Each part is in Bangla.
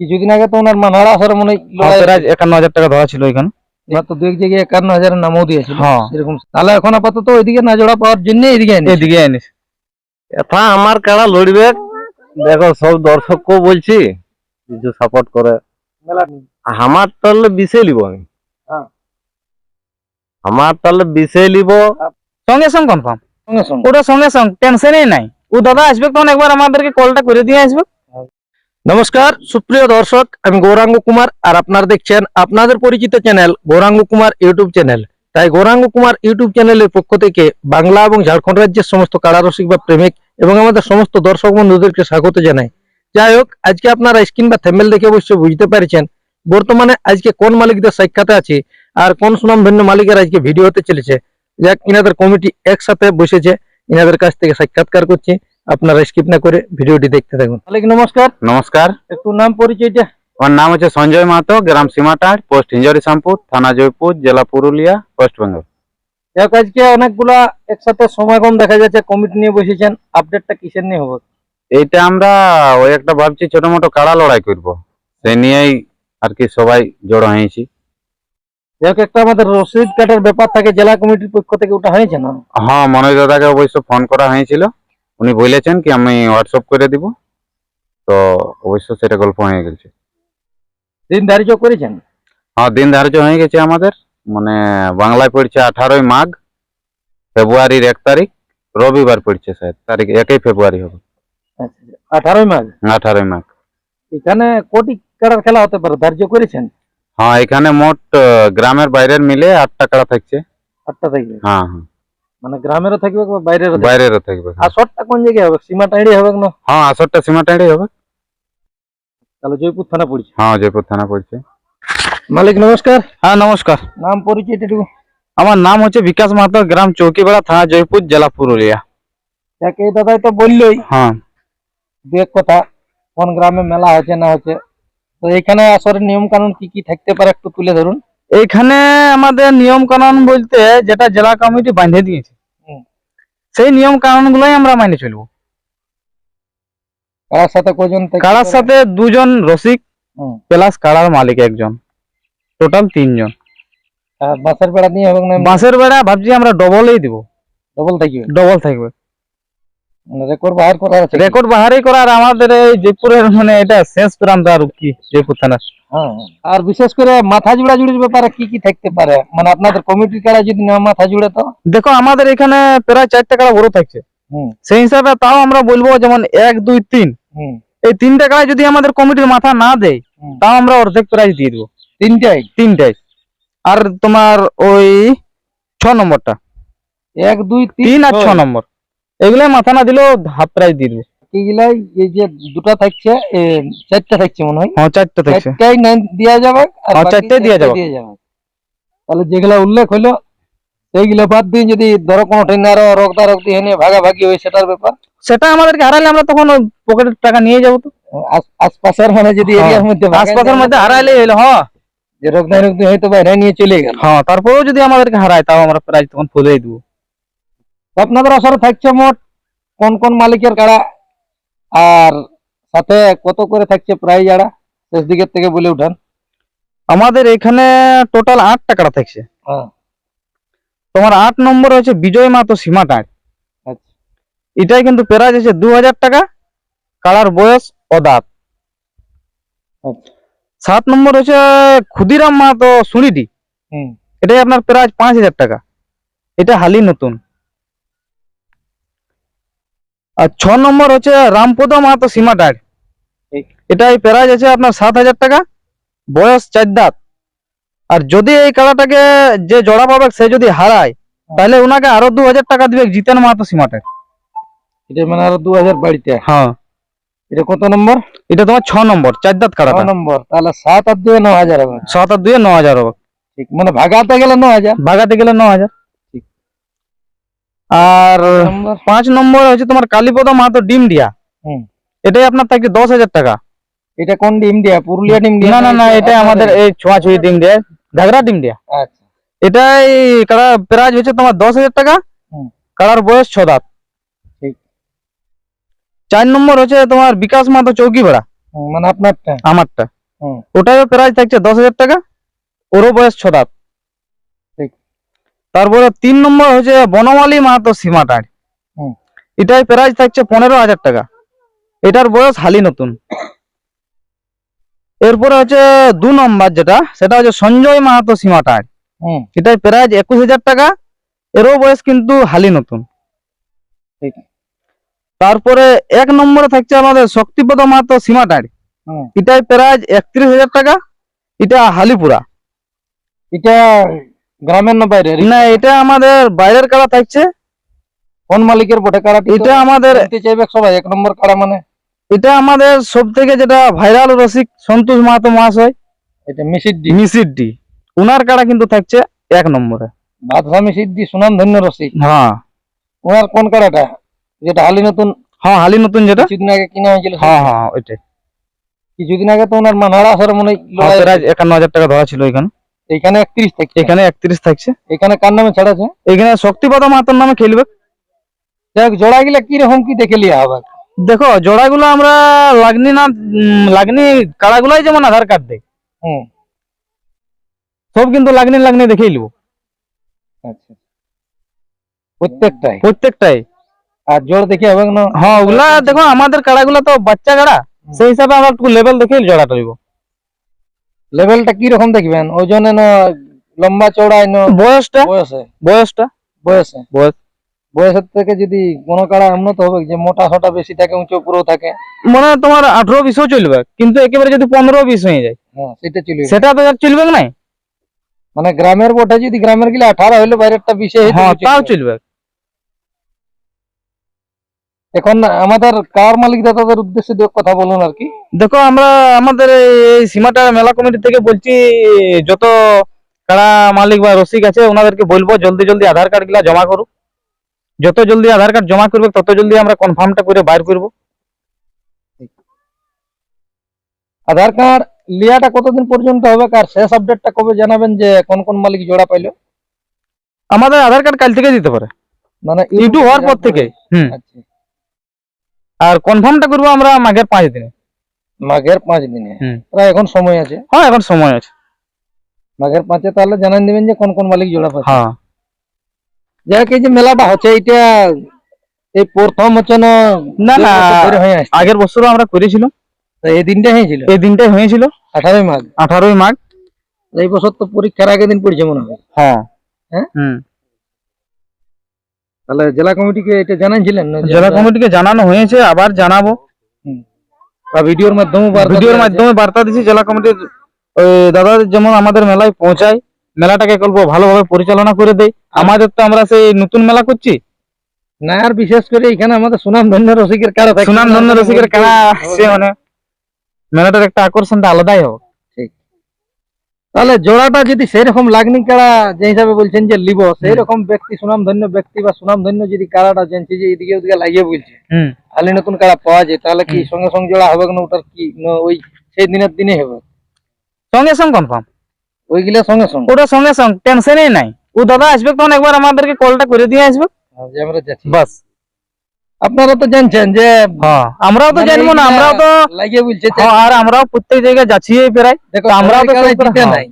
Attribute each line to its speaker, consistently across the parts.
Speaker 1: কিছুদিন আগে তো ওনার মানহারা আসার মনে হয়
Speaker 2: একান্ন হাজার টাকা ধরা ছিল এখানে।
Speaker 1: তো দু এক জায়গায় একান্ন হাজারের নামও দিয়েছিল।
Speaker 2: হ্যাঁ।
Speaker 1: এরকম। তাহলে এখন আপাতত ওইদিকে না জোড়া পাওয়ার জন্য এদিকে।
Speaker 2: এদিকে
Speaker 3: এটা আমার কারা লড়বে? দেখো সব দর্শককেও বলছি কিছু সাপোর্ট করে। আমার তাহলে বিষে লিব আমি।
Speaker 1: হ্যাঁ।
Speaker 3: আমার তাহলে বিষে লিব
Speaker 2: সঙ্গে সঙ্গে কনফার্ম
Speaker 1: সঙ্গে সঙ্গে।
Speaker 2: ওটা সঙ্গে সঙ্গে টেনশনই নাই। ও দাদা আসবে তখন একবার আমাদেরকে কলটা করে দিয়ে আসবে।
Speaker 1: নমস্কার, সুপ্রিয় দর্শক, আমি গৌরাঙ্গ কুমার আর আপনারা দেখছেন আপনাদের পরিচিত channel Gauranga Kumar YouTube channel. তাই গৌরাঙ্গ কুমার ইউটিউব চ্যানেলের পক্ষ থেকে বাংলা এবং ঝাড়খণ্ড রাজ্যের সমস্ত কারারসিক বা প্রেমিক এবং আমাদের সমস্ত দর্শক বন্ধুদেরকে স্বাগত জানাই। যাই হোক, আজকে আপনারা স্ক্রিন বা থ্যাম্বেল দেখে অবশ্যই বুঝতে পারছেন বর্তমানে আজকে কোন মালিকদের সাক্ষাতে আছে আর কোন সুনাম ভিন্ন মালিকের আজকে ভিডিও হতে চলেছে। যাক, ইনাদের কমিটি একসাথে বসেছে, ইনাদের কাছ থেকে সাক্ষাৎকার করছি। আপনারা স্কিপ না করে ভিডিওটি দেখতে থাকুন। মালিক নমস্কার।
Speaker 2: নমস্কার।
Speaker 1: একটু নাম পরিচয়টা
Speaker 2: আমার নাম হচ্ছে সঞ্জয় মাহাতো গ্রাম সীমাটার পোস্ট হিঞ্জরি শ্যামপুর থানা জয়পুর জেলা পুরুলিয়া ওয়েস্ট বেঙ্গল
Speaker 1: যাক আজকে অনেকগুলা একসাথে সমাগম দেখা যাচ্ছে কমিটি নিয়ে বসেছেন আপডেটটা কিসের নিয়ে হবে?
Speaker 2: এইটা আমরা ওই একটা ভাবছি ছোট মোটো কাড়া লড়াই করব। সেই নিয়েই আর কি সবাই জড়ো হয়েছি।
Speaker 1: যাক একটা আমাদের রসিদ কার্ডের ব্যাপার থাকে জেলা কমিটির পক্ষ থেকে ওটা হয়েছে না?
Speaker 2: হ্যাঁ মনোজ দাদাকে অবশ্য ফোন করা হয়েছিল। উনি বলেছেন কি আমি হোয়াটসঅ্যাপ করে দিব। তো অবশ্য সেটা গল্প হয়ে গেছে।
Speaker 1: দিন ধার্য করেছেন?
Speaker 2: হ্যাঁ দিন ধার্য হয়ে গেছে আমাদের। মানে বাংলায় পড়ছে আঠারোই মাঘ ফেব্রুয়ারির এক তারিখ রবিবার পড়ছে স্যার তারিখ একই ফেব্রুয়ারি হবে।
Speaker 1: আচ্ছা আঠারোই মাঘ?
Speaker 2: আঠারোই মাঘ।
Speaker 1: এখানে কোটি কারার খেলা হতে পারে ধার্য করেছেন?
Speaker 2: হ্যাঁ এখানে মোট গ্রামের বাইরের মিলে আটটা কাড়া থাকছে।
Speaker 1: আটটা থাকবে।
Speaker 2: হ্যাঁ হ্যাঁ।
Speaker 1: মানে গ্রামেরও থাকবে বা বাইরেরও থাকবে?
Speaker 2: বাইরেরও থাকবে
Speaker 1: আর শর্টটা কোন জায়গায় হবে? সীমা টাইডি হবে না
Speaker 2: হ্যাঁ আসরটা সীমাটাই হবে।
Speaker 1: তাহলে জয়পুর থানা পড়ছে।
Speaker 2: হ্যাঁ জয়পুর থানা পড়ছে।
Speaker 1: মালিক নমস্কার।
Speaker 2: হ্যাঁ নমস্কার।
Speaker 1: নাম পরিচয়টা একটু।
Speaker 2: আমার নাম হচ্ছে বিকাশ মাহাতো গ্রাম চৌকিপাড়া থানা জয়পুর জেলা পুরুলিয়া।
Speaker 1: যাক এই দাদাই তো বললোই।
Speaker 2: হ্যাঁ।
Speaker 1: দু এক কথা কোন গ্রামে মেলা হচ্ছে না হচ্ছে তো এখানে আসলে নিয়ম কানুন কি কি থাকতে পারে একটু তুলে ধরুন।
Speaker 2: এইখানে আমাদের নিয়ম কানুন বলতে যেটা জেলা কমিটি বাঁধে দিয়েছে
Speaker 1: হুম।
Speaker 2: সেই নিয়ম কানুন গুলোই আমরা মাইনে চলবো।
Speaker 1: কারার সাথে কজন কারার
Speaker 2: সাথে দুজন রসিক প্লাস কারার মালিক একজন। টোটাল তিনজন।
Speaker 1: বাঁশের বেড়া হবে
Speaker 2: বাঁশের বেড়া ভাবছি আমরা ডবলই দিব।
Speaker 1: ডবল থাকবে?
Speaker 2: ডবল থাকবে।
Speaker 1: রেকর্ড বাহির আছে
Speaker 2: রেকর্ড বাহারি করার আমাদের এই জয়পুরের মানে এটা শেষ প্রান্ত আর কি জয়পুর থানা
Speaker 1: হ্যাঁ হ্যাঁ। আর বিশেষ করে মাথা জুড়া জুড়ির ব্যাপারে কি কি থাকতে পারে? মানে আপনাদের কমিটির কারা যদি না মাথা জুড়ে তো?
Speaker 2: দেখো আমাদের এখানে প্রায় চারটা কাড়া বড় থাকছে। সেই হিসাবে তাও আমরা বলব যেমন এক দুই তিন।
Speaker 1: হুম।
Speaker 2: এই তিনটা কাড়া যদি আমাদের কমিটির মাথা না দেয় তাও আমরা অর্ধেক প্রাইজ দিয়ে দেবো।
Speaker 1: তিনটাই?
Speaker 2: তিনটাই। আর তোমার ওই ছ নম্বরটা।
Speaker 1: এক দুই
Speaker 2: তিন আর ছ নম্বর। এগুলাই মাথা না দিলেও হাফ প্রাইজ দিয়ে দেবো।
Speaker 1: এইগুলাই এই যে দুটা থাকছে চারটা থাকছে মনে হয়।
Speaker 2: হ্যাঁ চারটা থাকছে।
Speaker 1: চারটাই নাই দেওয়া যাবে আর
Speaker 2: হ্যাঁ, চারটাই
Speaker 1: চারটে
Speaker 2: যাবে।
Speaker 1: তাহলে যেগুলা উল্লেখ হলো সেইগুলো বাদ দিয়ে যদি ধরো কোনো ট্রেনে আরও রক্তা রক্তি এনে ভাগাভাগি হয় সেটার ব্যাপার।
Speaker 2: সেটা আমাদেরকে হারাইলে আমরা তখন পকেটের টাকা নিয়ে যাব তো।
Speaker 1: আশপাশের মানে যদি
Speaker 2: হ্যাঁ,
Speaker 1: এরিয়ার মধ্যে ভাগায়
Speaker 2: আশপাশের মধ্যে হারাইলে এলো হ্যাঁ
Speaker 1: যে রক্তা রক্তি হয়তো বাইরে নিয়ে চলে গেল।
Speaker 2: হ্যাঁ তারপরেও যদি আমাদেরকে হারায় তাও আমরা প্রাইজ তখন ফুলেই দেবো।
Speaker 1: আপনাদের আসলে থাকছে মোট কোন কোন মালিকের কাড়া আর সাথে কত করে থাকছে প্রাইজ আড়া শেষ দিকের থেকে বলে উঠান।
Speaker 2: আমাদের এখানে টোটাল আট টাকা থাকছে।
Speaker 1: হ্যাঁ।
Speaker 2: তোমার আট নম্বর হচ্ছে বিজয় মাতো সীমাটায়
Speaker 1: আচ্ছা।
Speaker 2: এটাই কিন্তু প্রাইজ আছে দু হাজার টাকা কালার বয়স অদাত
Speaker 1: আচ্ছা।
Speaker 2: সাত নম্বর হচ্ছে ক্ষুদিরাম সুড়িটি
Speaker 1: হুম।
Speaker 2: এটাই আপনার প্রাইজ পাঁচ হাজার টাকা। এটা হালি নতুন। আর ছ নম্বর হচ্ছে রামপদ মাহাতো সীমা সীমাটার
Speaker 1: ঠিক।
Speaker 2: এটাই প্রাইজ আছে আপনার সাত হাজার টাকা বয়স চার দাঁত। আর যদি এই কালাটাকে যে জড়া পাবে সে যদি হারায় তাহলে ওনাকে আরও দু হাজার টাকা দিবে জিতেন মাহাতো সীমাটার
Speaker 1: এটা মানে আরও দু হাজার বাড়িতে।
Speaker 2: হ্যাঁ।
Speaker 1: এটা কত নম্বর?
Speaker 2: এটা তোমার ছ নম্বর চার দাঁত
Speaker 1: ছ নম্বর তাহলে সাত আর দুই ন হাজার হবে।
Speaker 2: সাত আর দুয়ে ন হাজার হবে।
Speaker 1: ঠিক মানে ভাগাতে গেলে ন হাজার।
Speaker 2: ভাগাতে গেলে ন হাজার। আর পাঁচ নম্বর। হচ্ছে তোমার কালীপদ মাহাতো ডিম দিয়া। এটাই আপনার থাকছে দশ হাজার টাকা।
Speaker 1: এটা কোন ডিম দিয়া? পুরুলিয়া ডিম দিয়া
Speaker 2: না না না এটা আমাদের এই ছোঁয়াছুঁয়ি ডিম দিয়া ঘাগরা ডিম দিয়া।
Speaker 1: আচ্ছা।
Speaker 2: এটাই কাড়া প্রাইজ হচ্ছে তোমার দশ হাজার টাকা। কাড়ার বয়স ছ দাঁত।
Speaker 1: ঠিক।
Speaker 2: চার নম্বর হচ্ছে তোমার বিকাশ মাহাতো চৌকি ভাড়া।
Speaker 1: মানে আপনারটা।
Speaker 2: আমারটা।
Speaker 1: হুম।
Speaker 2: ওটারও প্রাইস থাকছে দশ হাজার টাকা। ওরও বয়স ছ দাঁত। তারপরে তিন নম্বর হচ্ছে বনমালী মাহাতো সীমাটার। এটার প্রাইস থাকছে পনেরো হাজার টাকা। এটার বয়স হালি নতুন। এরপরে হচ্ছে দু নম্বর যেটা সেটা হচ্ছে সঞ্জয় মাহাতো সীমাটার। এটার প্রাইস একুশ হাজার টাকা এরও বয়স কিন্তু হালি নতুন।
Speaker 1: ঠিক।
Speaker 2: তারপরে এক নম্বরে থাকছে আমাদের শক্তিপদ মাহাতো সীমাটার।
Speaker 1: হুম।
Speaker 2: এটার প্রাইস একত্রিশ হাজার টাকা এটা হালিপুরা।
Speaker 1: এটা গ্রামের না বাইরে
Speaker 2: না এটা আমাদের বাইরের কাড়া থাকছে।
Speaker 1: কোন মালিকের বটে কাড়াটি
Speaker 2: এটা আমাদের
Speaker 1: চাইবে সবাই এক নম্বর কাড়া মানে?
Speaker 2: এটা আমাদের সব থেকে যেটা ভাইরাল রসিক সন্তোষ মাহাতো মহাশয়।
Speaker 1: এটা মিসিদ্দি
Speaker 2: মিসিডি। উনার কাড়া কিন্তু থাকছে এক নম্বরে।
Speaker 1: বাদশা মিসিদ্দি সুনাম ধন্য রসিক।
Speaker 2: হ্যাঁ।
Speaker 1: ওনার কোন কাড়াটা? যেটা হালি নতুন?
Speaker 2: হ্যাঁ হালি নতুন যেটা।
Speaker 1: কিছুদিন আগে কিনা হয়েছিল।
Speaker 2: হ্যাঁ হ্যাঁ ওইটাই।
Speaker 1: কিছুদিন আগে তো ওনার মানহারা আসার মনে হয়
Speaker 2: হ্যাঁ,
Speaker 1: লড়াই
Speaker 2: একান্ন হাজার টাকা ধরা ছিল এখানে।
Speaker 1: এখানে একত্রিশ থেকে
Speaker 2: এখানে একত্রিশ থাকছে।
Speaker 1: এখানে কার নামে ছাড়াছে
Speaker 2: এখানে শক্তিপদ মাহাতোর নামে খেলবে।
Speaker 1: যাই হোক জোড়া গিলা কীরকম কি দেখে লিয়া হবে
Speaker 2: দেখো জোড়াগুলো আমরা লাগনি না লাগনি কাড়াগুলাই যেমন আধার কার্ড দেয়।
Speaker 1: হুম।
Speaker 2: সব কিন্তু লাগনি লাগনি দেখেই নিব।
Speaker 1: আচ্ছা। প্রত্যেকটাই?
Speaker 2: প্রত্যেকটাই।
Speaker 1: আর জোর দেখে হবে না?
Speaker 2: হ্যাঁ ওগুলা দেখো আমাদের কাড়াগুলা তো বাচ্চা কাড়া। সেই হিসাবে আমরা একটু লেভেল দেখেই জোড়াটা নিব।
Speaker 1: লেভেলটা কি রকম দেখবেন ওজনে না লম্বা চওড়ায় না
Speaker 2: বয়সটা?
Speaker 1: বয়সে।
Speaker 2: বয়সটা?
Speaker 1: বয়সে।
Speaker 2: বয়স।
Speaker 1: বয়সের থেকে যদি কোনো কাড়া উন্নত হবে যে মোটা সোটা বেশি থাকে উঁচু পুরো থাকে।
Speaker 2: মানে তোমার আঠারো বিশও চলবে কিন্তু একেবারে যদি পনেরো বিশ হয়ে যায়।
Speaker 1: হ্যাঁ সেটা চলবে।
Speaker 2: সেটা তো আর চলবে না
Speaker 1: মানে গ্রামের বটে যদি গ্রামের গিলা আঠারো হইলে বাইরেরটা বিশে
Speaker 2: হ্যাঁ তাও চলবে।
Speaker 1: এখন আমাদের কার মালিক দাদাদের উদ্দেশ্যে কথা বলুন আর কি?
Speaker 2: দেখো আমরা আমাদের এই সীমাটা মেলা কমিটি থেকে বলছি যত কারা মালিক বা রসিক আছে ওনাদেরকে বলব জলদি জলদি আধার কার্ডগুলা জমা করুক। যত জলদি আধার কার্ড জমা করবে তত জলদি আমরা কনফার্মটা করে বাইর করব।
Speaker 1: আধার কার্ড লিয়াটা কতদিন পর্যন্ত হবে? আর শেষ আপডেটটা কবে জানাবেন যে কোন কোন মালিক জোড়া পাইলো?
Speaker 2: আমাদের আধার কার্ড কাল থেকে দিতে পারে।
Speaker 1: মানে
Speaker 2: ইউটিউব হওয়ার পর। থেকে হুম।
Speaker 1: আচ্ছা।
Speaker 2: আর কনফার্মটা করব আমরা মাঘের পাঁচ দিনে।
Speaker 1: মাঘের পাঁচ দিনে? প্রায় এখন সময় আছে।
Speaker 2: হ্যাঁ এখন সময় আছে।
Speaker 1: মাঘের পাঁচে তাহলে জানান দিবেন যে কোন কোন মালিক জোড়া পাচ্ছে।
Speaker 2: হ্যাঁ।
Speaker 1: যাই হোক এই যে মেলাটা হচ্ছে এইটা এই প্রথম হচ্ছে না
Speaker 2: না, না। আগের বছরও আমরা করেছিলাম।
Speaker 1: এই দিনটা হয়েছিল?
Speaker 2: এই দিনটাই হয়েছিল।
Speaker 1: আঠারোই মাঘ।
Speaker 2: আঠারোই মাঘ।
Speaker 1: এই বছর তো পরীক্ষার আগের দিন পড়ছে মনে হয়।
Speaker 2: হ্যাঁ।
Speaker 1: হ্যাঁ? তাহলে জেলা কমিটিকে এটা জানাইছিলেন
Speaker 2: জেলা কমিটিকে জানানো হয়েছে আবার জানাব।
Speaker 1: বা ভিডিওর মাধ্যমে
Speaker 2: ভিডিওর মাধ্যমে বার্তা দিচ্ছি জেলা কমিটির দাদা যেমন আমাদের মেলায় পৌঁছায় মেলাটাকে করব ভালোভাবে পরিচালনা করে দেয়। আমাদের তো আমরা সেই নতুন মেলা করছি।
Speaker 1: না আর বিশেষ করে এখানে আমাদের সুনাম ধন্য রসিকের কারা
Speaker 2: সুনাম ধন্য রসিকের কারা আসছে মানে মেলাটার একটা আকর্ষণটা আলাদাই হবে।
Speaker 1: তাহলে জোড়াটা যদি সেই রকম লাগনি কাড়া যে হিসাবে বলছেন যে লিব সেই রকম ব্যক্তি সুনাম ধন্য ব্যক্তি বা সুনাম ধন্য যদি কাড়াটা জানছে যে এদিকে ওদিকে লাগিয়ে বলছে
Speaker 2: হুম।
Speaker 1: খালি নতুন কাড়া পাওয়া যায়। তাহলে কি সঙ্গে সঙ্গে জোড়া হবে না ওটার কি ওই সেই দিনের দিনে হবে?
Speaker 2: সঙ্গে সঙ্গে কনফার্ম
Speaker 1: ওইগুলা সঙ্গে সঙ্গে?
Speaker 2: ওটা সঙ্গে সঙ্গে টেনশনই নাই। ও দাদা আসবে তখন একবার আমাদেরকে কলটা করে দিয়ে আসবে।
Speaker 1: আমরা যাচ্ছি।
Speaker 2: বাস।
Speaker 1: আপনারা তো জানছেন যে
Speaker 2: হ্যাঁ আমরাও তো
Speaker 1: মানে
Speaker 2: জানব না আমরাও তো
Speaker 1: লাগিয়ে বলছে
Speaker 2: হ্যাঁ, আর আমরাও প্রত্যেক জায়গায় যাচ্ছি প্রায়। আমরাও তো হ্যাঁ,
Speaker 1: নাই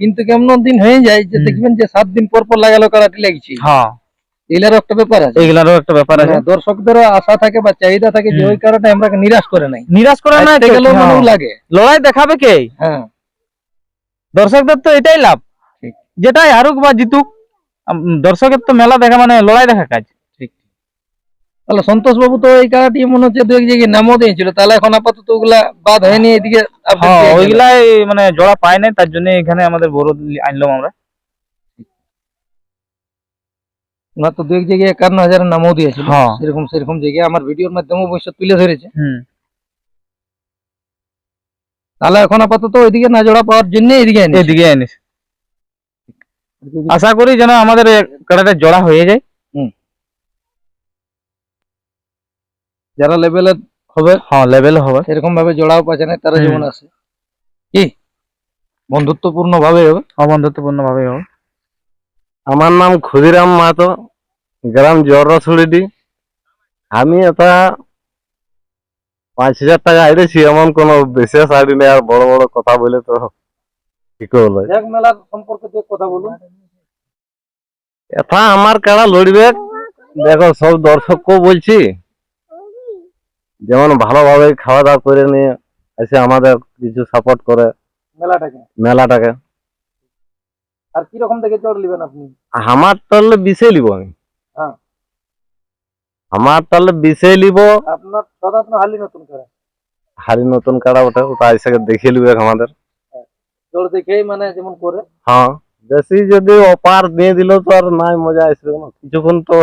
Speaker 1: কিন্তু কেমন দিন হয়ে যায় যে দেখবেন যে সাত দিন পর পর লাগালো কাড়াটি লাগছে। এগুলারও একটা ব্যাপার আছে।
Speaker 2: এইগুলারও একটা ব্যাপার আছে।
Speaker 1: মানে দর্শকদেরও আশা থাকে বা চাহিদা থাকে যে ওই আমরা নিরাশ করে নাই।
Speaker 2: নিরাশ করে না
Speaker 1: হারতে গেলেও। মনেও লাগে।
Speaker 2: লড়াই দেখাবে কে?
Speaker 1: হ্যাঁ।
Speaker 2: দর্শকদের তো এটাই লাভ। যেটাই হারুক বা জিতুক দর্শকের তো মেলা দেখা মানে লড়াই দেখা কাজ।
Speaker 1: তাহলে সন্তোষ বাবু তো এই কাড়াটি মনে হচ্ছে দু এক জায়গায় নামও দিয়েছিল। তাহলে এখন আপাতত ওগুলা বাদ হয়নি এদিকে
Speaker 2: হ্যাঁ। ওইগুলাই মানে জোড়া পায় নাই তার জন্য এখানে আমাদের বড় আনলাম আমরা।
Speaker 1: ওনার তো দু এক জায়গায় একান্ন হাজারের নামও দিয়েছিল।
Speaker 2: হ্যাঁ।
Speaker 1: সেরকম সেরকম জায়গায় আমার ভিডিওর মাধ্যমে অবশ্য তুলে ধরেছে।
Speaker 2: হুম।
Speaker 1: তাহলে এখন আপাতত ওইদিকে না জোড়া পাওয়ার জন্য এদিকে
Speaker 2: এদিকে আনিস আশা করি যেন আমাদের কাটাটা জোড়া হয়ে যায়।
Speaker 1: যারা লেভেলে হবে
Speaker 2: হ্যাঁ লেভেল হবে।
Speaker 1: এরকম ভাবে জোড়াও পাচ্ছে না তারা। যেমন আছে। কি? বন্ধুত্বপূর্ণ ভাবে হবে?
Speaker 2: অবন্ধুত্বপূর্ণ ভাবে হবে।
Speaker 3: আমার নাম ক্ষুদিরাম মাহাতো গ্রাম জরসুড়িডি আমি এটা পাঁচ হাজার টাকা আইরেছি এমন কোন বিশেষ আইডি নেই আর বড় বড় কথা বলে তো কি করল
Speaker 1: এক মেলার সম্পর্কে দিয়ে কথা বলুন।
Speaker 3: এটা আমার কাড়া লড়বে? দেখো সব দর্শককেও বলছি। যেমন ভালোভাবে খাওয়া দাওয়া করে নিয়ে এসে আমাদের কিছু সাপোর্ট করে
Speaker 1: মেলাটাকে?
Speaker 3: মেলাটাকে।
Speaker 1: আর কি রকম দেখে চড় নেবেন আপনি?
Speaker 3: আমার তাহলে বিষে লিব আমি।
Speaker 1: হ্যাঁ।
Speaker 3: আমার তাহলে বিষে লিব
Speaker 1: আপনার সাধারণত হালি নতুন করে?
Speaker 3: হাড়ি নতুন কাড়া ওটা ওটা এসে দেখিয়ে লিবে আমাদের।
Speaker 1: চড় দেখেই মানে যেমন করে।
Speaker 3: হ্যাঁ। বেশি যদি অপার দিয়ে দিল তো আর নাই মজা আসবে না। কিছুক্ষণ তো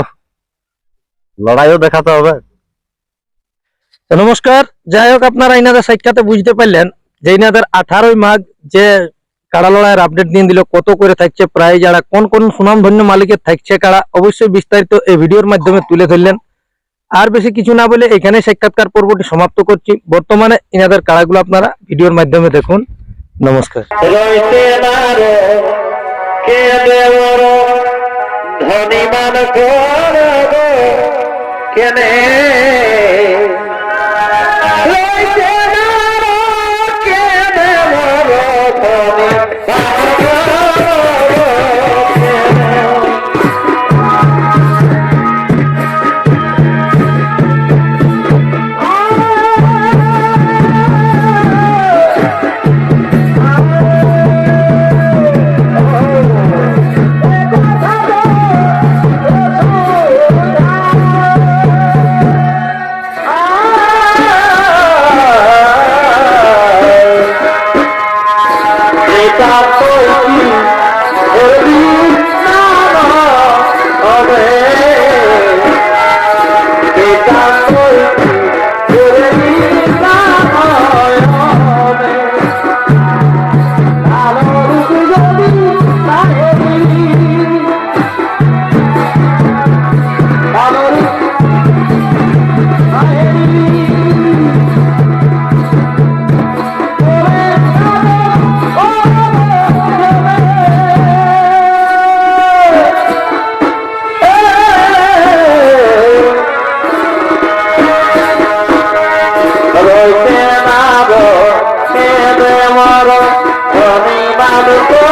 Speaker 3: লড়াইও দেখাতে হবে।
Speaker 1: নমস্কার যাই হোক আপনারা ইনাদের সাক্ষাতে বুঝতে পারলেন যে ইনাদের আঠারোই মাঘ যে কাড়া লড়াইয়ের আপডেট দিয়ে দিল, কত করে থাকছে প্রায় যারা, কোন কোন সুনামধন্য মালিকের থাকছে কাড়া, অবশ্যই বিস্তারিত এই ভিডিওর মাধ্যমে তুলে ধরলেন। আর বেশি কিছু না বলে এখানে সাক্ষাৎকার পর্বটি সমাপ্ত করছি। বর্তমানে ইনাদের কাড়াগুলো আপনারা ভিডিওর মাধ্যমে দেখুন। নমস্কার।
Speaker 4: কেনে? জানো